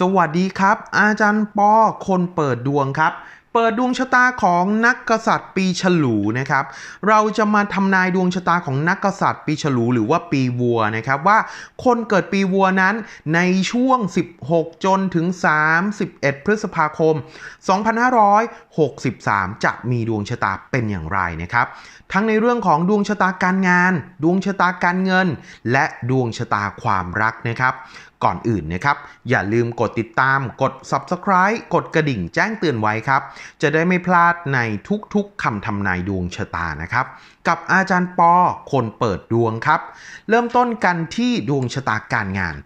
สวัสดีครับ อาจารย์ปอคนเปิดดวงครับ เปิดดวงชะตาของนักกษัตริย์ปีฉลูนะครับ เราจะมาทำนายดวงชะตาของนักกษัตริย์ปีฉลูหรือว่าปีวัวนะครับว่าคนเกิดปีวัวนั้นในช่วง 16 จนถึง 31 พฤษภาคม 2563 จะมีดวงชะตาเป็นอย่างไรนะครับ ทั้งในเรื่องของดวงชะตาการงาน ดวงชะตาการเงิน และดวงชะตาความรักนะครับก่อนอื่นนะครับ อย่าลืมกดติดตามกด Subscribe กดกระดิ่งแจ้งเตือนไว้ครับ จะได้ไม่พลาดในทุกๆคำทำนายดวงชะตานะครับ กับอาจารย์ปอคนเปิดดวงครับ เริ่มต้นกันที่ดวงชะตาการงาน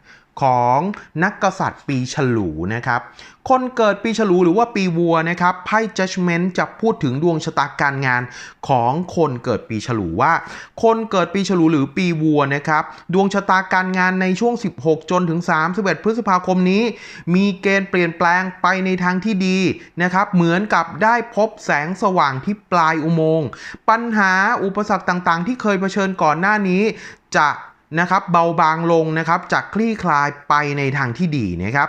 ของนักกษัตริย์ปีฉลูนะครับ คนเกิดปีฉลูหรือว่าปีวัวนะครับไพ่ judgment จะพูดถึงดวงชะตาการงานของคนเกิดปีฉลูว่า คนเกิดปีฉลูหรือปีวัวนะครับ ดวงชะตาการงานในช่วง 16 จนถึง 31 พฤษภาคมนี้ มีเกณฑ์เปลี่ยนแปลงไปในทางที่ดีนะครับ เหมือนกับได้พบแสงสว่างที่ปลายอุโมงค์ปัญหาอุปสรรคต่างๆ ที่เคยเผชิญก่อนหน้านี้จะ นะครับเบาบางลงนะครับจากคลี่คลายไปในทางที่ดีนะครับ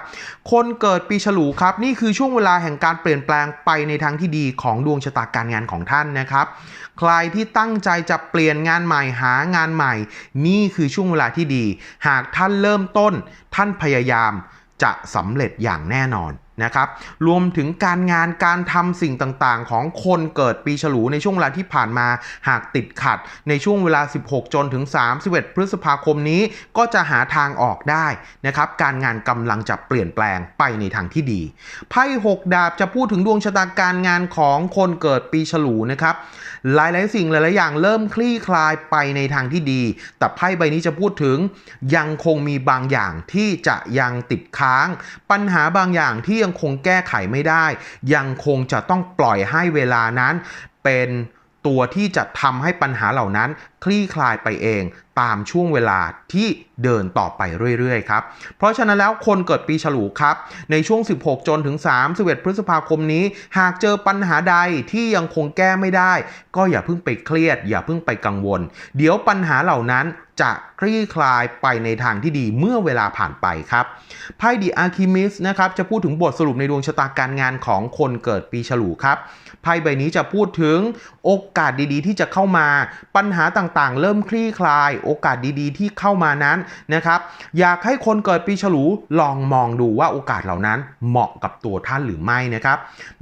คนเกิดปีฉลูครับนี่คือช่วงเวลาแห่งการเปลี่ยนแปลงไปในทางที่ดีของดวงชะตาการงานของท่านนะครับ ใครที่ตั้งใจจะเปลี่ยนงานใหม่หางานใหม่ นี่คือช่วงเวลาที่ดี หากท่านเริ่มต้น ท่านพยายามจะสำเร็จอย่างแน่นอน นะครับรวมถึงการงานการทำสิ่งต่างๆ ของคนเกิดปีฉลูในช่วงเวลาที่ผ่านมาหากติดขัด ในช่วงเวลา 16 จนถึง 31 พฤษภาคมนี้ก็จะหาทางออกได้นะครับการงานกำลังจะเปลี่ยนแปลงไปในทางที่ดีไพ่6ดาบจะพูดถึงดวงชะตาการงานของคนเกิดปีฉลูนะครับหลายๆ สิ่งหลายๆอย่างเริ่มคลี่คลายไปในทางที่ดี แต่ไพ่ใบนี้จะพูดถึงยังคงมีบางอย่างที่จะยังติดค้าง ปัญหาบางอย่างที่ยังคงแก้ไขไม่ได้ ยังคงจะต้องปล่อยให้เวลานั้นเป็นตัวที่จะทำให้ปัญหาเหล่านั้นคลี่คลายไปเอง ตามช่วงเวลาที่เดินต่อไปเรื่อยๆครับ เพราะฉะนั้นแล้วคนเกิดปีฉลูครับ ในช่วง 16 จนถึง 31 พฤษภาคมนี้ หากเจอปัญหาใดที่ยังคงแก้ไม่ได้ ก็อย่าเพิ่งไปเครียด อย่าเพิ่งไปกังวล เดี๋ยวปัญหาเหล่านั้นจะคลี่คลายไปในทางที่ดีเมื่อเวลาผ่านไปครับไพ่ดีอาร์คิมิสนะครับจะพูดถึงบทสรุปในดวงชะตาการงานของคนเกิดปีฉลูครับไพ่ใบนี้จะพูดถึงโอกาสดีๆ ที่จะเข้ามา ปัญหาต่างๆ เริ่มคลี่คลายโอกาสดีๆ ที่เข้ามานั้นนะครับอยากให้คนเกิดปีฉลูลองมองดูว่าโอกาสเหล่านั้นเหมาะกับตัวท่านหรือไม่นะครับ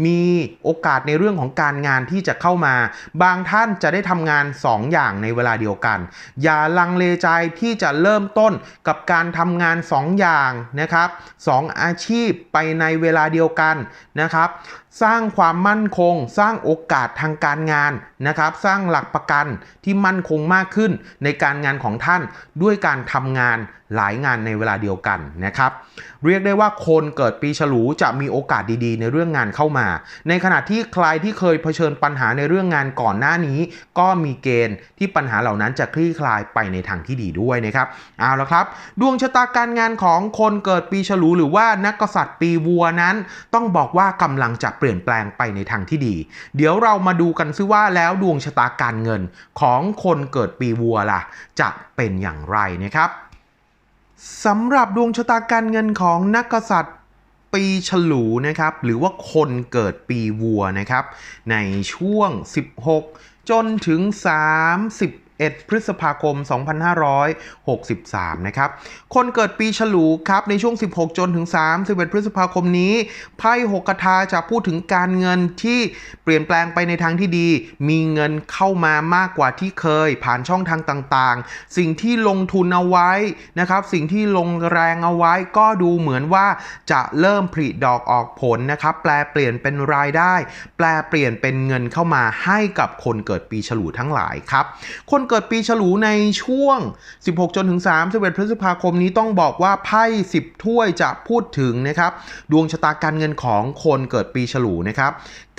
มีโอกาสในเรื่องของการงานที่จะเข้ามา บางท่านจะได้ทำงาน 2 อย่างในเวลาเดียวกัน อย่าลังเลใจที่จะเริ่มต้นกับการทำงาน 2 อย่างนะครับสองอาชีพไปในเวลาเดียวกันนะครับสร้างความมั่นคง สร้างโอกาสทางการงานนะครับ สร้างหลักประกันที่มั่นคงมากขึ้นในการงานของท่านด้วยการทำงานหลายงานในเวลาเดียวกันนะครับ เรียกได้ว่าคนเกิดปีฉลูจะมีโอกาสดีๆ ในเรื่องงานเข้ามา ในขณะที่ใครที่เคยเผชิญปัญหาในเรื่องงานก่อนหน้านี้ ก็มีเกณฑ์ที่ปัญหาเหล่านั้นจะคลี่คลายไปในทางที่ดีด้วยนะครับเอาละครับ ดวงชะตาการงานของคนเกิดปีฉลูหรือว่านักกษัตริย์ปีวัวนั้น ต้องบอกว่ากำลังจะเปลี่ยนแปลงไปในทางที่ดี เดี๋ยวเรามาดูกันซิว่าแล้วดวงชะตาการเงินของคนเกิดปีวัวล่ะ จะะเป็นอย่างไรนะครับสำหรับดวงชะตาการเงินของนักกษัตริย์ปีฉลูนะครับ หรือว่าคนเกิดปีวัวนะครับ ในช่วง 16 จนถึง 30 1 พฤษภาคม 2563 นะครับ คนเกิดปีฉลูครับ ในช่วง 16 จนถึง 31 พฤษภาคมนี้ ไพ่หกกทาจะพูดถึงการเงินที่เปลี่ยนแปลงไปในทางที่ดี มีเงินเข้ามามากกว่าที่เคย ผ่านช่องทางต่างๆ สิ่งที่ลงทุนเอาไว้นะครับ สิ่งที่ลงแรงเอาไว้ก็ดูเหมือนว่าจะเริ่มผลิดอกออกผลนะครับ แปลเปลี่ยนเป็นรายได้ แปลเปลี่ยนเป็นเงินเข้ามาให้กับคนเกิดปีฉลูทั้งหลายครับ คนเกิดปีฉลูในช่วง 16 จนถึง 31 พฤษภาคมนี้ต้องบอกว่าไพ่ 10 ถ้วยจะพูดถึงนะครับ ดวงชะตาการเงินของคนเกิดปีฉลูนะครับ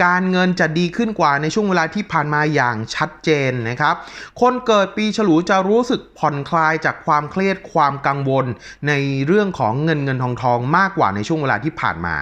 การเงินจะดีขึ้นกว่าในช่วงเวลาที่ผ่านมาอย่างชัดเจนนะครับ คนเกิดปีฉลูจะรู้สึกผ่อนคลายจากความเครียดความกังวล ในเรื่องของเงินเงินทองทองมากกว่าในช่วงเวลาที่ผ่านมา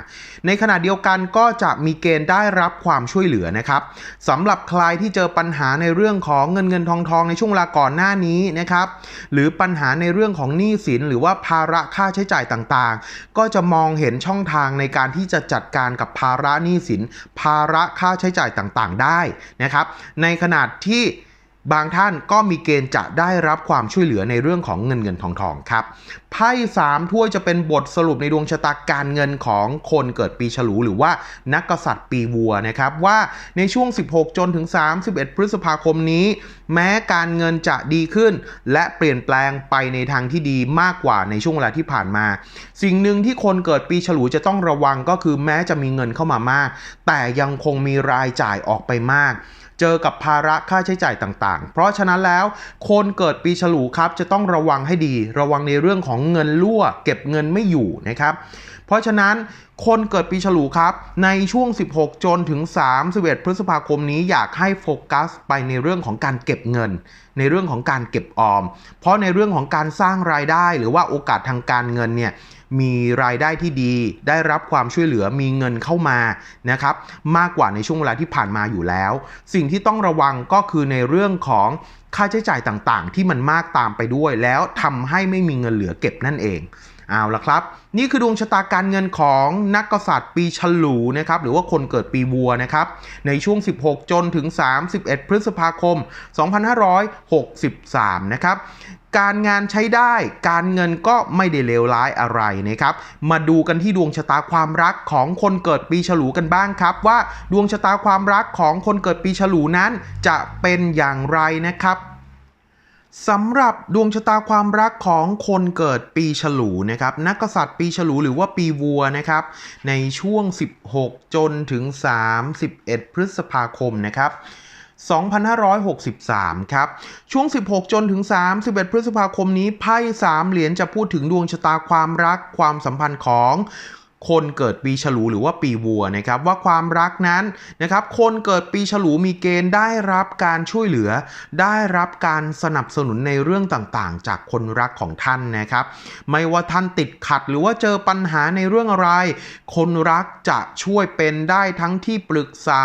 ในขณะเดียวกันก็จะมีเกณฑ์ได้รับความช่วยเหลือนะครับสำหรับใครที่เจอปัญหาในเรื่องของเงินเงินทองทองในช่วงเวลาก่อนหน้านี้นะครับหรือปัญหาในเรื่องของหนี้สินหรือว่าภาระค่าใช้จ่ายต่างๆ ก็จะมองเห็นช่องทางในการที่จะจัดการกับภาระหนี้สิน ภาระค่าใช้จ่ายต่างๆ ได้นะครับ ในขนาดที่ บางท่านก็มีเกณฑ์จะได้รับความช่วยเหลือในเรื่องของเงินเงินทองทองครับไพ่สามถ้วยจะเป็นบทสรุปในดวงชะตาการเงินของคนเกิดปีฉลูหรือว่านักกษัตริย์ปีวัวนะครับว่าในช่วง 16 จนถึง 31 พฤษภาคมนี้ แม้การเงินจะดีขึ้น และเปลี่ยนแปลงไปในทางที่ดีมากกว่าในช่วงเวลาที่ผ่านมา สิ่งหนึ่งที่คนเกิดปีฉลูจะต้องระวังก็คือแม้จะมีเงินเข้ามามาก แต่ยังคงมีรายจ่ายออกไปมาก เจอกับภาระค่าใช้จ่ายต่างๆ เพราะฉะนั้นแล้วคนเกิดปีฉลูครับจะต้องระวังให้ดี ระวังในเรื่องของเงินรั่ว เก็บเงินไม่อยู่นะครับเพราะฉะนั้นคนเกิดปีฉลูครับ ในช่วง 16 จนถึง 31 พฤษภาคมนี้อยากให้โฟกัสไปในเรื่องของการเก็บเงิน ในเรื่องของการเก็บออม เพราะในเรื่องของการสร้างรายได้หรือว่าโอกาสทางการเงินเนี่ยมีรายได้ที่ดี ได้รับความช่วยเหลือมีเงินเข้ามานะครับมากกว่าในช่วงเวลาที่ผ่านมาอยู่แล้ว สิ่งที่ต้องระวังก็คือในเรื่องของค่าใช้จ่ายต่างๆ ที่มันมากตามไปด้วย แล้วทำให้ไม่มีเงินเหลือเก็บนั่นเอง เอาละครับ นี่คือดวงชะตาการเงินของนักกษัตริย์ปีฉลูนะครับหรือว่าคนเกิดปีวัวนะครับในช่วง 16 จนถึง 31 พฤษภาคม 2563 นะครับการงานใช้ได้การเงินก็ไม่ได้เลวร้ายอะไรนะครับ มาดูกันที่ดวงชะตาความรักของคนเกิดปีฉลูกันบ้างครับ ว่าดวงชะตาความรักของคนเกิดปีฉลูนั้นจะเป็นอย่างไรนะครับ สำหรับดวงชะตาความรักของคนเกิดปีฉลูนะครับนักกษัตริย์ปีฉลูหรือว่าปีวัวนะครับ ในช่วง 16 จนถึง 31 พฤษภาคมนะครับ2563 ครับ ช่วง 16 จนถึง 31 พฤษภาคมนี้ไพ่3เหรียญจะพูดถึงดวงชะตาความรักความสัมพันธ์ของ คนเกิดปีฉลูหรือว่าปีวัวนะครับว่าความรักนั้นนะครับคนเกิดปีฉลูมีเกณฑ์ได้รับการช่วยเหลือ ได้รับการสนับสนุนในเรื่องต่างๆ จากคนรักของท่านนะครับ ไม่ว่าท่านติดขัดหรือว่าเจอปัญหาในเรื่องอะไร คนรักจะช่วยเป็นได้ทั้งที่ปรึกษา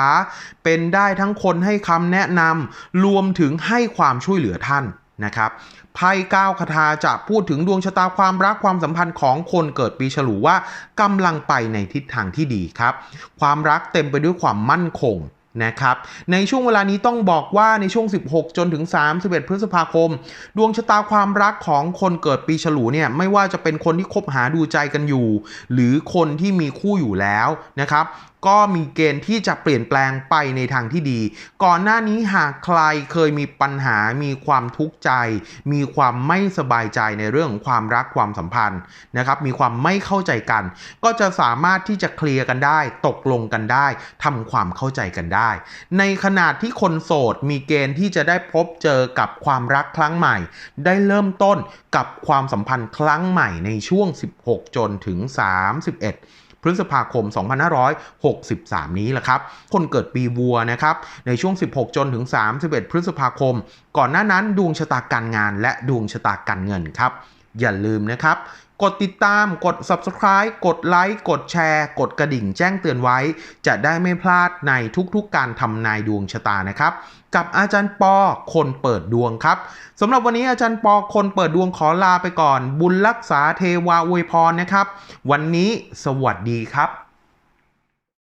เป็นได้ทั้งคนให้คำแนะนำรวมถึงให้ความช่วยเหลือท่าน นะครับไพ่ก้าวคาถาจะพูดถึงดวงชะตาความรักความสัมพันธ์ของคนเกิดปีฉลูว่ากำลังไปในทิศทางที่ดีครับ ความรักเต็มไปด้วยความมั่นคงนะครับในช่วงเวลานี้ต้องบอกว่าในช่วง 16 จนถึง 31 พฤษภาคม ดวงชะตาความรักของคนเกิดปีฉลูเนี่ยไม่ว่าจะเป็นคนที่คบหาดูใจกันอยู่ หรือคนที่มีคู่อยู่แล้วนะครับก็มีเกณฑ์ที่จะเปลี่ยนแปลงไปในทางที่ดี ก่อนหน้านี้หากใครเคยมีปัญหา มีความทุกข์ใจ มีความไม่สบายใจในเรื่องของความรักความสัมพันธ์นะครับ มีความไม่เข้าใจกัน ก็จะสามารถที่จะเคลียร์กันได้ ตกลงกันได้ทำความเข้าใจกันได้ ในขณะที่คนโสดมีเกณฑ์ที่จะได้พบเจอกับความรักครั้งใหม่ ได้เริ่มต้นกับความสัมพันธ์ครั้งใหม่ในช่วง 16 จนถึง 31 พฤษภาคม 2563 นี้แหละครับ คนเกิดปีวัวนะครับ ในช่วง 16 จนถึง 31 พฤษภาคม ก่อนหน้านั้นดวงชะตาการงานและดวงชะตาการเงินครับ อย่าลืมนะครับ กดติดตาม กด subscribe กดไลค์ กดแชร์ กดกระดิ่งแจ้งเตือนไว้ จะได้ไม่พลาดในทุกๆการทำนายดวงชะตานะครับ กับอาจารย์ปอคนเปิดดวงครับสำหรับวันนี้อาจารย์ปอคนเปิดดวงขอลาไปก่อน บุญรักษาเทวาอวยพรนะครับ วันนี้สวัสดีครับ